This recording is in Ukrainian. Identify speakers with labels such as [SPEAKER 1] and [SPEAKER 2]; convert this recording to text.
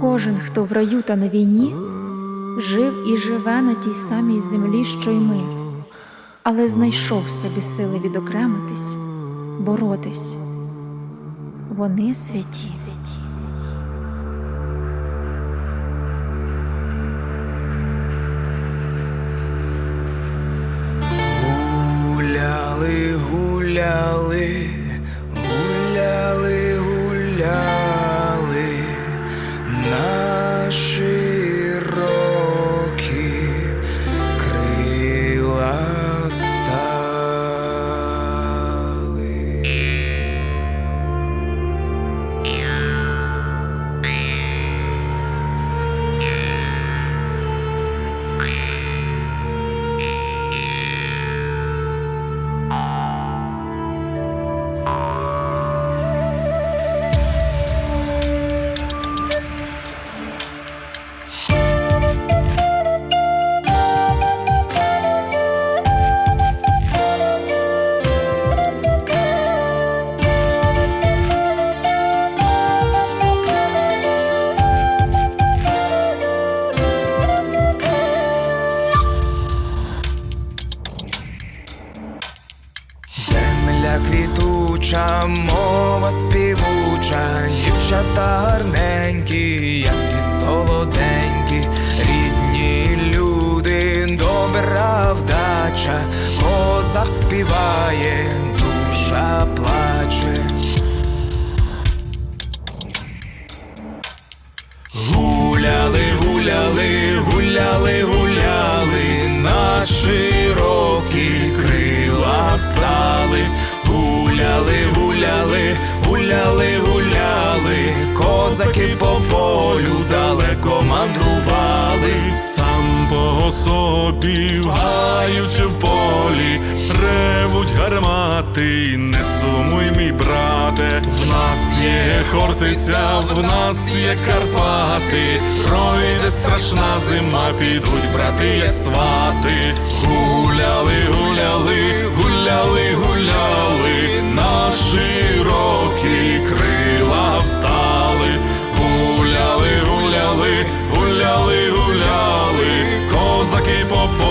[SPEAKER 1] Кожен, хто в раю та на війні, жив і живе на тій самій землі, що й ми, але знайшов собі сили відокремитись, боротись. Вони святі.
[SPEAKER 2] Гуляли, гуляли. Квітуча, мова співуча, дівчата гарненькі, як і солоденькі, рідні люди, добра вдача, козак співає, душа плаче. Гуляли, гуляли, гуляли, гуляли, наші гуляли, гуляли, гуляли, гуляли, козаки по полю далеко мандрували,
[SPEAKER 3] Сам по собі, вгаючи в полі, ревуть гармати, не сумуй, мій брате. В нас є Хортиця, в нас є Карпати, пройде страшна зима, підуть брати, як свати. Гуляли, гуляли, гуляли. people.